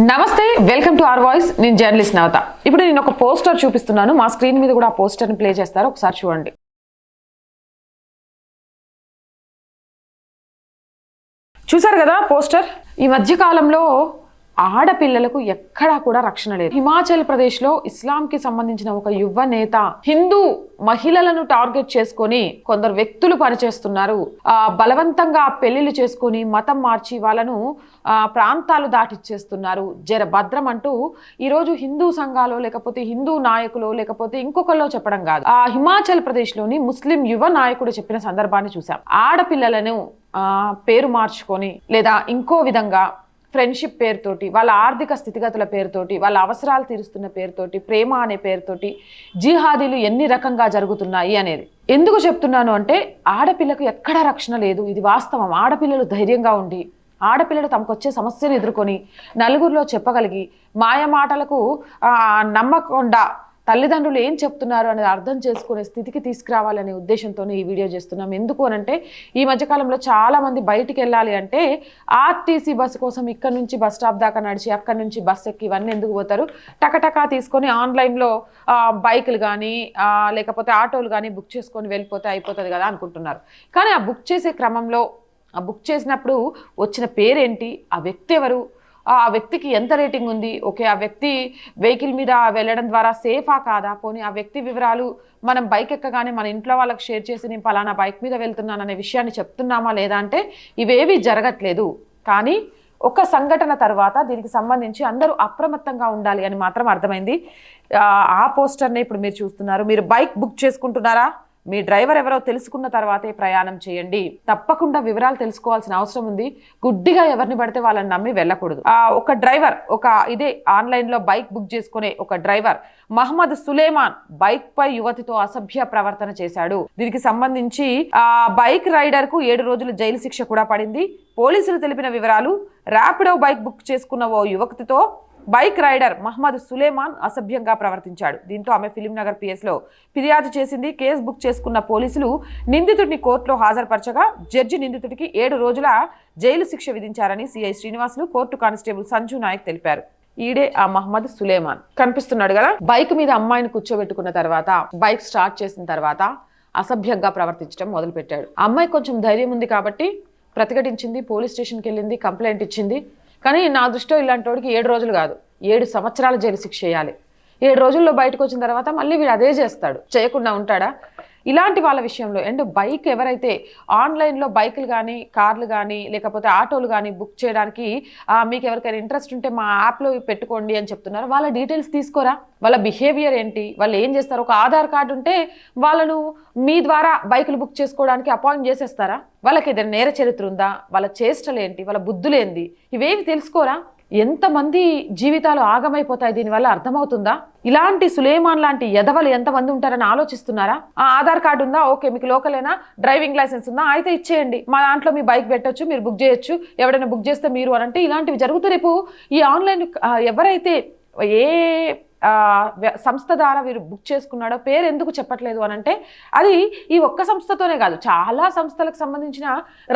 నమస్తే welcome to R voice. నేను journalist Navatha. ఇప్పుడు నేను ఒక పోస్టర్ చూపిస్తున్నాను. మా స్క్రీన్ మీద కూడా ఆ పోస్టర్ని ప్లే చేస్తారు. ఒకసారి చూడండి. చూసారు కదా పోస్టర్? ఈ మధ్య కాలంలో ఆడపిల్లలకు ఎక్కడా కూడా రక్షణ లేదు. హిమాచల్ ప్రదేశ్లో ఇస్లాంకి సంబంధించిన ఒక యువ నేత హిందూ మహిళలను టార్గెట్ చేసుకొని కొందరు వ్యక్తులు పనిచేస్తున్నారు. ఆ బలవంతంగా పెళ్ళిళ్ళు చేసుకొని మతం మార్చి వాళ్ళను ప్రాంతాలు దాటిచ్చేస్తున్నారు. జర భద్రం అంటూ ఈరోజు హిందూ సంఘాలు లేకపోతే హిందూ నాయకులు లేకపోతే ఇంకొకరిలో చెప్పడం కాదు. ఆ హిమాచల్ ప్రదేశ్లోని ముస్లిం యువ నాయకుడు చెప్పిన సందర్భాన్ని చూసాం ఆడపిల్లలను పేరు మార్చుకొని లేదా ఇంకో విధంగా ఫ్రెండ్షిప్ పేరుతోటి వాళ్ళ ఆర్థిక స్థితిగతుల పేరుతోటి వాళ్ళ అవసరాలు తీరుస్తున్న పేరుతోటి ప్రేమ అనే పేరుతోటి జిహాదీలు ఎన్ని రకంగా జరుగుతున్నాయి అనేది. ఎందుకు చెప్తున్నాను అంటే ఆడపిల్లకు ఎక్కడా రక్షణ లేదు. ఇది వాస్తవం. ఆడపిల్లలు ధైర్యంగా ఉండి ఆడపిల్లలు తమకు వచ్చే సమస్యను ఎదుర్కొని నలుగురిలో చెప్పగలిగి మాయ మాటలకు నమ్మకుండా తల్లిదండ్రులు ఏం చెప్తున్నారు అనేది అర్థం చేసుకునే స్థితికి తీసుకురావాలనే ఉద్దేశంతో ఈ వీడియో చేస్తున్నాం. ఎందుకు అనంటే ఈ మధ్యకాలంలో చాలా మంది బయటికి వెళ్ళాలి అంటే ఆర్టీసీ బస్సు కోసం ఇక్కడ నుంచి బస్ స్టాప్ దాకా నడిచి అక్కడ నుంచి బస్ ఎక్కి ఇవన్నీ ఎందుకు పోతారు? టకటకా తీసుకొని ఆన్లైన్లో బైకులు కానీ లేకపోతే ఆటోలు కానీ బుక్ చేసుకొని వెళ్ళిపోతే అయిపోతుంది కదా అనుకుంటున్నారు. కానీ ఆ బుక్ చేసే క్రమంలో ఆ బుక్ చేసినప్పుడు వచ్చిన పేరేంటి? ఆ వ్యక్తి ఎవరు? ఆ వ్యక్తికి ఎంత రేటింగ్ ఉంది? ఓకే ఆ వ్యక్తి వెహికల్ మీద వెళ్ళడం ద్వారా సేఫా కాదా? పోనీ ఆ వ్యక్తి వివరాలు మనం బైక్ ఎక్కగానే మన ఇంట్లో వాళ్ళకి షేర్ చేసి నేను పలానా బైక్ మీద వెళ్తున్నాను అనే విషయాన్ని చెప్తున్నామా లేదా అంటే ఇవేవి జరగట్లేదు. కానీ ఒక సంఘటన తర్వాత దీనికి సంబంధించి అందరూ అప్రమత్తంగా ఉండాలి అని మాత్రం అర్థమైంది. ఆ, ఆ పోస్టర్ని ఇప్పుడు మీరు చూస్తున్నారు. మీరు బైక్ బుక్ చేసుకుంటున్నారా? మీ డ్రైవర్ ఎవరో తెలుసుకున్న తర్వాతే ప్రయాణం చేయండి. తప్పకుండా వివరాలు తెలుసుకోవాల్సిన అవసరం ఉంది. గుడ్డిగా ఎవరిని పడితే వాళ్ళని నమ్మి వెళ్ళకూడదు. ఆ ఒక డ్రైవర్ ఒక ఇదే ఆన్లైన్లో బైక్ బుక్ చేసుకునే ఒక డ్రైవర్ మహమ్మద్ సులేమాన్ బైక్ పై యువతితో అసభ్య ప్రవర్తన చేశాడు. దీనికి సంబంధించి ఆ బైక్ రైడర్కు ఏడు రోజుల జైలు శిక్ష కూడా పడింది. పోలీసులు తెలిపిన వివరాలు ర్యాపిడో బైక్ బుక్ చేసుకున్న ఓ యువతితో బైక్ రైడర్ మహమ్మద్ సులేమాన్ అసభ్యంగా ప్రవర్తించాడు. దీంతో ఆమె ఫిలింనగర్ పిఎస్లో ఫిర్యాదు చేసింది. కేసు బుక్ చేసుకున్న పోలీసులు నిందితుడిని కోర్టులో హాజరుపరచగా జడ్జి నిందితుడికి ఏడు రోజుల జైలు శిక్ష విధించారని CI Srinivasulu court constable Sanju Naik తెలిపారు. ఈడే ఆ మహమ్మద్ సులేమాన్. కనిపిస్తున్నాడు కదా బైక్ మీద అమ్మాయిని కూర్చోబెట్టుకున్న తర్వాత బైక్ స్టార్ట్ చేసిన తర్వాత అసభ్యంగా ప్రవర్తించడం మొదలుపెట్టాడు. అమ్మాయి కొంచెం ధైర్యం ఉంది కాబట్టి ప్రతిఘటించింది పోలీస్ స్టేషన్కి వెళ్ళింది కంప్లైంట్ ఇచ్చింది. కానీ నా దృష్టిలో ఇలాంటి వాడికి ఏడు రోజులు కాదు. ఏడు సంవత్సరాల జైలు శిక్ష చేయాలి. ఏడు రోజుల్లో బయటకు వచ్చిన తర్వాత మళ్ళీ వీడు అదే చేస్తాడు. చేయకుండా ఉంటాడా? ఇలాంటి వాళ్ళ విషయంలో అండ్ బైక్ ఎవరైతే ఆన్లైన్లో బైకులు కానీ కార్లు కానీ లేకపోతే ఆటోలు కానీ బుక్ చేయడానికి మీకు ఎవరికైనా ఇంట్రెస్ట్ ఉంటే మా యాప్లో పెట్టుకోండి అని చెప్తున్నారు వాళ్ళ డీటెయిల్స్ తీసుకోరా? వాళ్ళ బిహేవియర్ ఏంటి? వాళ్ళు ఏం చేస్తారు? ఒక ఆధార్ కార్డు ఉంటే వాళ్ళను మీ ద్వారా బైకులు బుక్ చేసుకోవడానికి అపాయింట్ చేసేస్తారా? వాళ్ళకి ఏదైనా నేర చరిత్ర ఉందా? వాళ్ళ చేష్టలు ఏంటి వాళ్ళ బుద్ధులు ఏంది ఇవేవి తెలుసుకోరా? ఎంతమంది జీవితాలు ఆగమైపోతాయి దీనివల్ల అర్థమవుతుందా? ఇలాంటి సులేమాన్ లాంటి ఎదవలు ఎంతమంది ఉంటారని ఆలోచిస్తున్నారా? ఆ ఆధార్ కార్డు ఉందా? ఓకే మీకు లోకలేనా? డ్రైవింగ్ లైసెన్స్ ఉందా? అయితే ఇచ్చేయండి. మా దాంట్లో మీ బైక్ పెట్టొచ్చు మీరు బుక్ చేయొచ్చు. ఎవరైనా బుక్ చేస్తే మీరు అని అంటే ఇలాంటివి జరుగుతూ రేపు ఈ ఆన్లైన్ ఎవరైతే ఏ సంస్థ ద్వారా వీరు బుక్ చేసుకున్నాడో పేరు ఎందుకు చెప్పట్లేదు అని అంటే అది ఈ ఒక్క సంస్థతోనే కాదు చాలా సంస్థలకు సంబంధించిన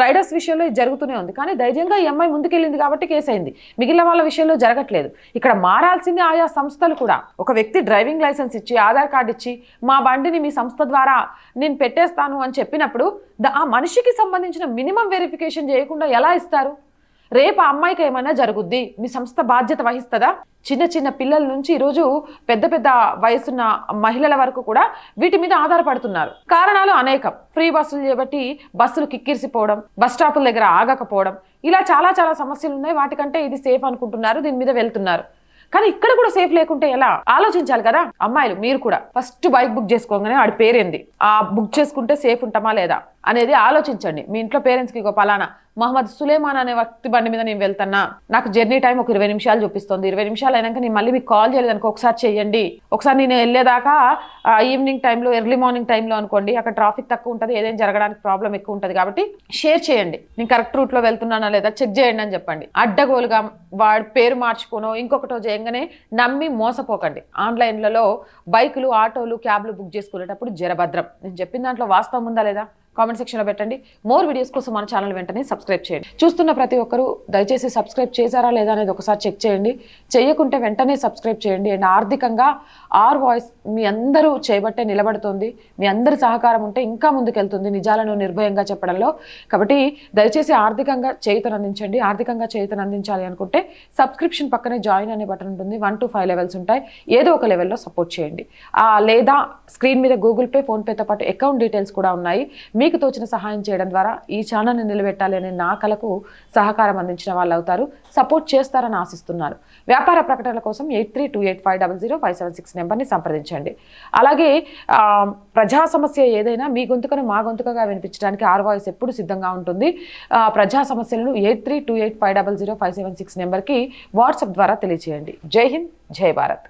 రైడర్స్ విషయంలో ఇది జరుగుతూనే ఉంది. కానీ ధైర్యంగా ఈ అమ్మాయి ముందుకెళ్ళింది కాబట్టి కేసు అయింది. మిగిలిన వాళ్ళ విషయంలో జరగట్లేదు. ఇక్కడ మారాల్సింది ఆయా సంస్థలు కూడా. ఒక వ్యక్తి డ్రైవింగ్ లైసెన్స్ ఇచ్చి ఆధార్ కార్డు ఇచ్చి మా బండిని మీ సంస్థ ద్వారా నేను పెట్టేస్తాను అని చెప్పినప్పుడు ఆ మనిషికి సంబంధించిన మినిమం వెరిఫికేషన్ చేయకుండా ఎలా ఇస్తారు? రేపు ఆ అమ్మాయికి ఏమైనా జరుగుద్ది? మీ సంస్థ బాధ్యత వహిస్తుందా? చిన్న చిన్న పిల్లల నుంచి ఈరోజు పెద్ద పెద్ద వయసున్న మహిళల వరకు కూడా వీటి మీద ఆధారపడుతున్నారు. కారణాలు అనేకం. ఫ్రీ బస్సులు చేపట్టి బస్సులు కిక్కిరిసిపోవడం బస్ స్టాపుల దగ్గర ఆగకపోవడం ఇలా చాలా చాలా సమస్యలు ఉన్నాయి. వాటికంటే ఇది సేఫ్ అనుకుంటున్నారు. దీని మీద వెళ్తున్నారు. కానీ ఇక్కడ కూడా సేఫ్ లేకుంటే ఎలా? ఆలోచించాలి కదా అమ్మాయిలు మీరు కూడా. ఫస్ట్ బైక్ బుక్ చేసుకోగానే వాడి పేరేంది? ఆ బుక్ చేసుకుంటే సేఫ్ ఉంటామా లేదా అనేది ఆలోచించండి. మీ ఇంట్లో పేరెంట్స్కి ఇగో పలానా మహమ్మద్ సులేమాన్ అనే వ్యక్తి బండి మీద నేను వెళ్తున్నా. నాకు జర్నీ టైం ఒక ఇరవై నిమిషాలు చూపిస్తుంది. ఇరవై నిమిషాలు అయినాక నేను మళ్ళీ మీకు కాల్ చేయలేదు అనుకో ఒకసారి చేయండి ఒకసారి నేను వెళ్ళేదాకా ఈవినింగ్ టైంలో ఎర్లీ మార్నింగ్ టైంలో అనుకోండి అక్కడ ట్రాఫిక్ తక్కువ ఉంటుంది ఏదైనా జరగడానికి ప్రాబ్లం ఎక్కువ ఉంటుంది కాబట్టి షేర్ చేయండి. నేను కరెక్ట్ రూట్లో వెళ్తున్నానా లేదా చెక్ చేయండి అని చెప్పండి. అడ్డగోలుగా వాడి పేరు మార్చుకోనో ఇంకొకటో చేయంగానే నమ్మి మోసపోకండి. ఆన్లైన్లలో బైకులు ఆటోలు క్యాబ్లు బుక్ చేసుకునేటప్పుడు జరభద్రం. నేను చెప్పిన దాంట్లో వాస్తవం ఉందా లేదా? కామెంట్ సెక్షన్లో పెట్టండి. మోర్ వీడియోస్ కోసం మన ఛానల్ వెంటనే సబ్స్క్రైబ్ చేయండి. చూస్తున్న ప్రతి ఒక్కరూ దయచేసి సబ్స్క్రైబ్ చేశారా లేదా అనేది ఒకసారి చెక్ చేయండి. చేయకుంటే వెంటనే సబ్స్క్రైబ్ చేయండి. అండ్ ఆర్థికంగా ఆర్ వాయిస్ మీ అందరూ చేయబట్టే నిలబడుతుంది. మీ అందరి సహకారం ఉంటే ఇంకా ముందుకెళ్తుంది నిజాలను నిర్భయంగా చెప్పడంలో. కాబట్టి దయచేసి ఆర్థికంగా చేయుతను అందించండి. ఆర్థికంగా చేయుతను అందించాలి అనుకుంటే సబ్స్క్రిప్షన్ పక్కనే జాయిన్ అనే బటన్ ఉంటుంది. వన్ టు ఫైవ్ లెవెల్స్ ఉంటాయి. ఏదో ఒక లెవెల్లో సపోర్ట్ చేయండి. లేదా స్క్రీన్ మీద గూగుల్ పే ఫోన్పేతో పాటు అకౌంట్ డీటెయిల్స్ కూడా ఉన్నాయి. మీకు తోచిన సహాయం చేయడం ద్వారా ఈ ఛానల్ని నిలబెట్టాలి అనే నా కలకు సహకారం అందించిన వాళ్ళు అవుతారు. సపోర్ట్ చేస్తారని ఆశిస్తున్నాను వ్యాపార ప్రకటనల కోసం eight three two eight five double zero five seven six నెంబర్ని సంప్రదించండి. అలాగే ప్రజా సమస్య ఏదైనా మీ గొంతుకను మా గొంతుకగా వినిపించడానికి ఆర్ వాయిస్ ఎప్పుడు సిద్ధంగా ఉంటుంది. ప్రజా సమస్యలను eight three two eight five double zero five seven six నెంబర్కి వాట్సాప్ ద్వారా తెలియజేయండి జై హింద్ జై భారత్.